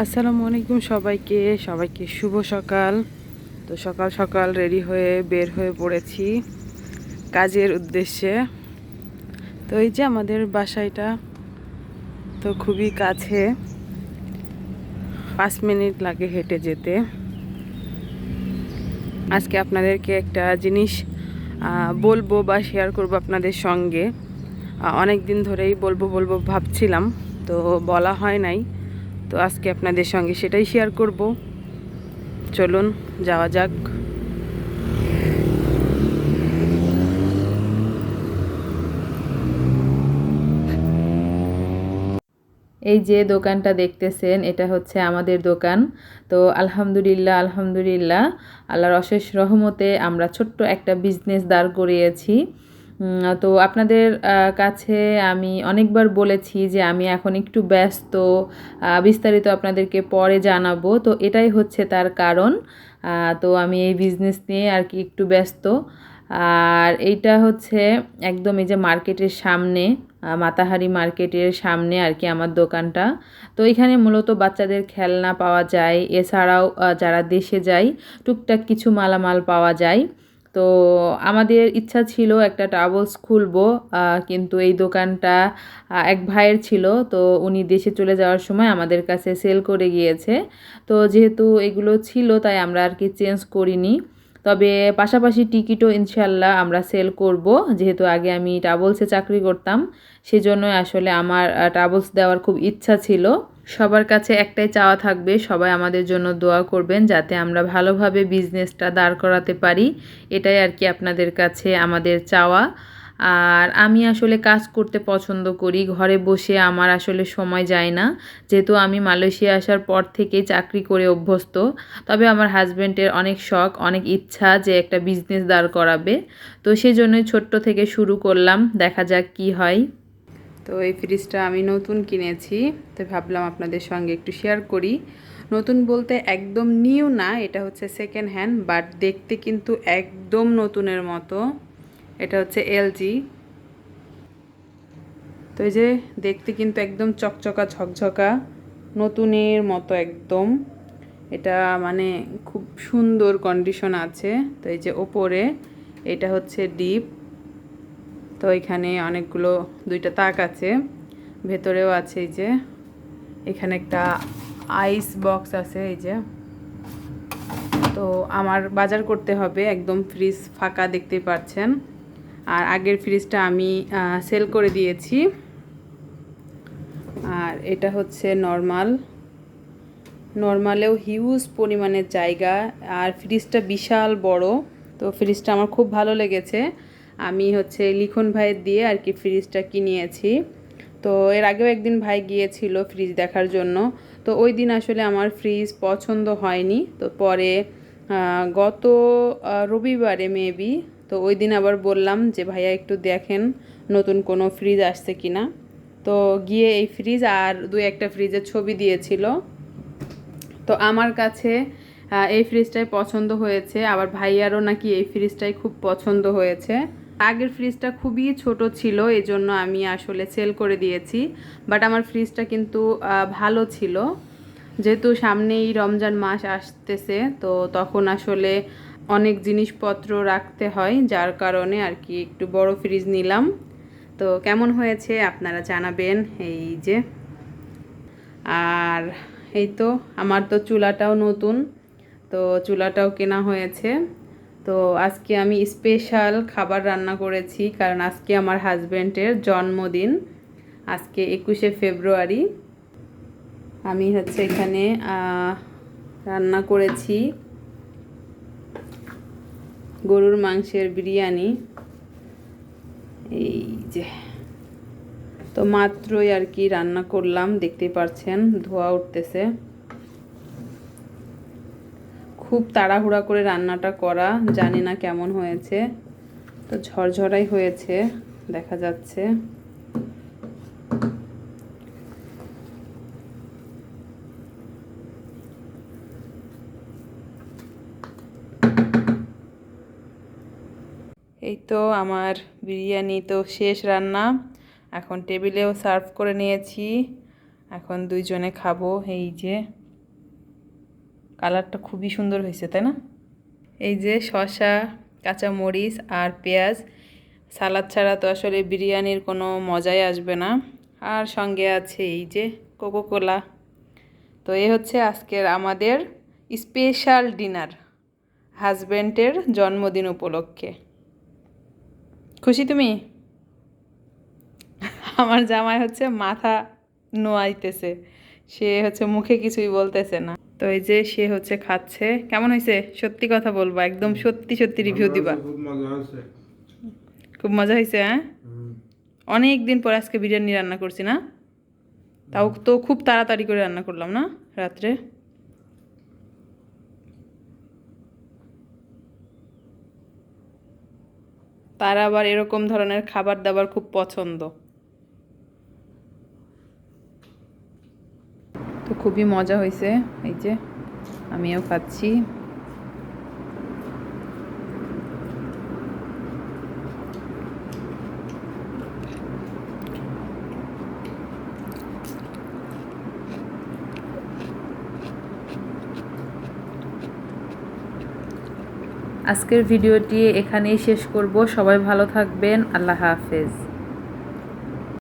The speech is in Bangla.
আসসালামু আলাইকুম সবাইকে। সবাইকে শুভ সকাল। তো সকাল সকাল রেডি হয়ে বের হয়ে পড়েছি কাজের উদ্দেশ্যে। তো এই যে আমাদের বাসাইটা তো খুবই কাছে। পাঁচ মিনিট লাগে হেঁটে যেতে। আজকে আপনাদেরকে একটা জিনিস বলব বা শেয়ার করব আপনাদের সঙ্গে। অনেক দিন ধরেই বলব বলব ভাবছিলাম, তো বলা হয় নাই। তো আজকে আপনাদের সঙ্গে সেটাই শেয়ার করব। চলুন, যাওয়া যাক। এই যে দোকানটা দেখতেছেন, এটা হচ্ছে আমাদের দোকান। তো আলহামদুলিল্লাহ আলহামদুলিল্লাহ। আল্লাহর অশেষ রহমতে আমরা ছোট্ট একটা বিজনেস দাঁড় করিয়েছি। তো আপনাদের কাছে আমি অনেকবার বলেছি যে আমি এখন একটু ব্যস্ত বিস্তারিত আপনাদেরকে পরে জানাব। তো এটাই হচ্ছে তার কারণ। তো আমি এই বিজনেস নিয়ে আর কি একটু ব্যস্ত। আর এইটা হচ্ছে একদম এই যে মার্কেটের সামনে মাতাহারি মার্কেটের সামনে আর কি আমার দোকানটা। তো এখানে মূলত বাচ্চাদের খেলনা পাওয়া যায়। এছাড়াও যারা দেশে যায়, টুকটাক কিছু মালামাল পাওয়া যায়। তো আমাদের ইচ্ছা ছিল একটা ট্রাভেলস খুলবো কিন্তু এই দোকানটা এক ভাইয়ের ছিল, তো উনি দেশে চলে যাওয়ার সময় আমাদের কাছে সেল করে গিয়েছে। তো যেহেতু এগুলো ছিল, তাই আমরা আর কি চেঞ্জ করিনি। তবে পাশাপাশি টিকিটও ইনশাল্লাহ আমরা সেল করব। যেহেতু আগে আমি ট্রাভেলসে চাকরি করতাম সেজন্য আসলে আমার ট্রাভেলস দেওয়ার খুব ইচ্ছা ছিল। সবার কাছে একটাই চাওয়া থাকবে, সবাই আমাদের জন্য দোয়া করবেন যাতে আমরা ভালোভাবে বিজনেসটা দাঁড় করাতে পারি। এটাই আর কি আপনাদের কাছে আমাদের চাওয়া। আর আমি আসলে কাজ করতে পছন্দ করি, ঘরে বসে আমার আসলে সময় যায় না। যেহেতু আমি মালয়েশিয়া আসার পর থেকে চাকরি করে অভ্যস্ত, তবে আমার হাজব্যান্ডের অনেক শখ, অনেক ইচ্ছা যে একটা বিজনেস দাঁড় করাবে। তো সেই ছোট্ট থেকে শুরু করলাম, দেখা যাক কি হয়। তো এই ফ্রিজটা আমি নতুন কিনেছি, তো ভাবলাম আপনাদের সঙ্গে একটু শেয়ার করি। নতুন বলতে একদম নিউ না, এটা হচ্ছে সেকেন্ড হ্যান্ড বাট দেখতে কিন্তু একদম নতুনের মতো। এটা হচ্ছে এলজি তো এই যে দেখতে কিন্তু একদম চকচকা, ঝকঝকা, নতুনের মতো একদম। এটা মানে খুব সুন্দর কন্ডিশন আছে। তো এই যে ওপরে, এটা হচ্ছে ডিপ তো এখানে অনেকগুলো, দুইটা তাক আছে। ভেতরেও আছে এই যে, এখানে একটা আইস বক্স আছে এই যে। তো আমার বাজার করতে হবে, একদম ফ্রিজ ফাঁকা দেখতে পাচ্ছেন। আর আগের ফ্রিজটা আমি সেল করে দিয়েছি। আর এটা হচ্ছে নর্মাল নর্মালেও হিউজ পরিমাণের জায়গা, আর ফ্রিজটা বিশাল বড়। তো ফ্রিজটা আমার খুব ভালো লেগেছে। আমি হচ্ছে লিখন ভাইয়ের দিয়ে আর কি ফ্রিজটা কিনিয়েছি তো এর আগেও একদিন ভাই গিয়েছিল ফ্রিজ দেখার জন্য। তো ওই দিন আসলে আমার ফ্রিজ পছন্দ হয়নি। তো পরে গত রবিবারে মেবি তো ওই দিন আবার বললাম যে, ভাইয়া একটু দেখেন নতুন কোনো ফ্রিজ আসছে কি না তো গিয়ে এই ফ্রিজ আর দু একটা ফ্রিজের ছবি দিয়েছিল। তো আমার কাছে এই ফ্রিজটাই পছন্দ হয়েছে। আবার ভাইয়ারও নাকি এই ফ্রিজটাই খুব পছন্দ হয়েছে। আগের ফ্রিজটা খুবই ছোট ছিল এই জন্য আমি আসলে সেল করে দিয়েছি। বাট আমার ফ্রিজটা কিন্তু ভালো ছিল। যেহেতু সামনেই রমজান মাস আসতেছে, তো তখন আসলে অনেক জিনিসপত্র রাখতে হয়, যার কারণে আর কি একটু বড় ফ্রিজ নিলাম। তো কেমন হয়েছে আপনারা জানাবেন এই যে। আর এই তো, আমার তো চুলাটাও নতুন, তো চুলাটাও কেনা হয়েছে। তো আজকে আমি স্পেশাল খাবার রান্না করেছি, কারণ আজকে আমার হাজব্যান্ডের জন্মদিন। আজকে একুশে ফেব্রুয়ারি। আমি হচ্ছে এখানে রান্না করেছি গরুর মাংসের বিরিয়ানি। এই যে, তো মাত্রই আর কি রান্না করলাম, দেখতে পারছেন ধোয়া উঠতেছে। খুব তাড়াহুড়া করে রান্নাটা করা, জানি না কেমন হয়েছে। তো ঝরঝরাই হয়েছে, দেখা যাচ্ছে। এই তো আমার বিরিয়ানি তো শেষ রান্না। এখন টেবিলেও সার্ভ করে নিয়েছি। এখন দুইজনে খাব, এই যে। কালারটা খুবই সুন্দর হয়েছে, তাই না? এই যে শসা কাঁচা মরিচ আর পেঁয়াজ, সালাদ ছাড়া তো আসলে বিরিয়ানির কোনো মজাই আসবে না। আর সঙ্গে আছে এই যে কোকো কোলা তো এই হচ্ছে আজকের আমাদের স্পেশাল ডিনার হাজব্যান্ডের জন্মদিন উপলক্ষে। খুশি তুমি? আমার জামাই হচ্ছে মাথা নোয়াইতেছে, সে হচ্ছে মুখে কিছুই বলতেছে না। তো এই যে সে হচ্ছে খাচ্ছে। কেমন হয়েছে সত্যি কথা বলবা একদম সত্যি সত্যি রিভিউ দিবা। খুব মজা হয়েছে। হ্যাঁ? অনেক দিন পর আজকে বিরিয়ানি রান্না করছি না? তাও তো খুব তাড়াতাড়ি করে রান্না করলাম না? রাত্রে। তারা আবার এরকম ধরনের খাবার দাবার খুব পছন্দ তো খুবই মজা হয়েছে। এই যে, আমিও খাচ্ছি। আজকের ভিডিওটি এখানেই শেষ করব। সবাই ভালো থাকবেন। আল্লাহ হাফেজ।